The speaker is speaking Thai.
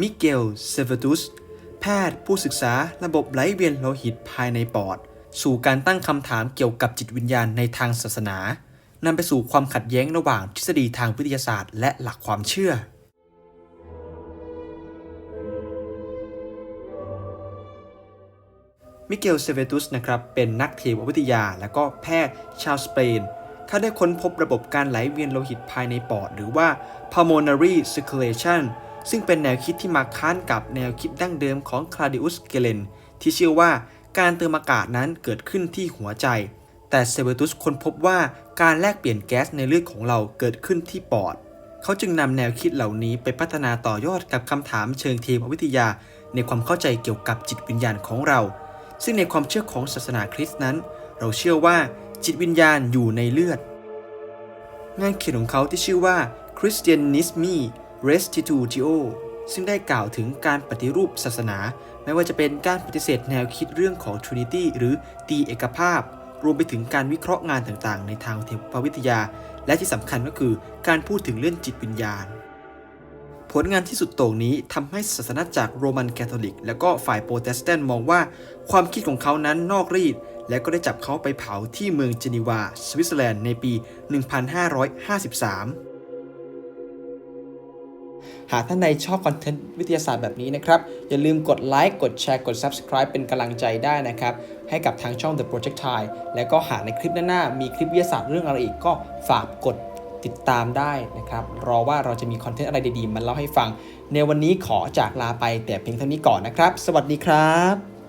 มิเกล เซเวตุส แพทย์ผู้ศึกษาระบบไหลเวียนโลหิตภายในปอด สู่การตั้งคำถามเกี่ยวกับจิตวิญญาณในทางศาสนานำไปสู่ความขัดแย้งระหว่างทฤษฎีทางวิทยาศาสตร์และหลักความเชื่อ มิเกล เซเวตุส นะครับ เป็นนักเทววิทยาและก็แพทย์ชาวสเปนเขาได้ค้นพบระบบการไหลเวียนโลหิตภายในปอด หรือว่า pulmonary circulation ซึ่งเป็นแนวคิดที่มาค้านกับแนวคิดดั้งเดิมของคลาดิอุสเกเลนที่เชื่อว่าการเติมอากาศนั้นเกิดขึ้นที่หัวใจ แต่เซเวตุสค้นพบว่าการแลกเปลี่ยนแก๊สในเลือดของเราเกิดขึ้นที่ปอด เขาจึงนำแนวคิดเหล่านี้ไปพัฒนาต่อยอดกับคำถามเชิงเทววิทยา ในความเข้าใจเกี่ยวกับจิตวิญญาณของเรา ซึ่งในความเชื่อของศาสนาคริสต์นั้น เราเชื่อว่าจิตวิญญาณอยู่ในเลือด งานเขียนของเขาที่ชื่อว่า Christianismi Restitutio ซึ่งได้กล่าวถึงการปฏิรูปศาสนา ไม่ว่าจะเป็นการปฏิเสธแนวคิดเรื่องของ Trinity หรือตีเอกภาพ รวมไปถึงการวิเคราะห์งานต่างๆ ในทางเทววิทยา และที่สำคัญก็คือการพูดถึงเรื่องจิตวิญญาณ ผลงานที่สุดโต่งนี้ทำให้ศาสนาจากโรมันแคทอลิก และก็ฝ่ายโปรเตสแตนต์มองว่า ความคิดของเขานั้นนอกรีด และก็ได้จับเขาไปเผาที่เมืองเจนีวา สวิตเซอร์แลนด์ในปี 1553 หากท่านใดชอบคอนเทนต์วิทยาศาสตร์แบบนี้นะครับ อย่าลืมกดไลค์กดแชร์กด Subscribe เป็นกำลังใจได้นะครับ ให้กับทางช่อง The Projectile และก็หากในคลิปหน้าๆมีคลิปวิทยาศาสตร์เรื่องอะไรอีกก็ฝากกดติดตามได้นะครับ รอว่าเราจะมีคอนเทนต์อะไรดีๆ มาเล่าให้ฟัง ในวันนี้ขอจากลาไปแต่เพียงเท่านี้ก่อนนะครับ สวัสดีครับ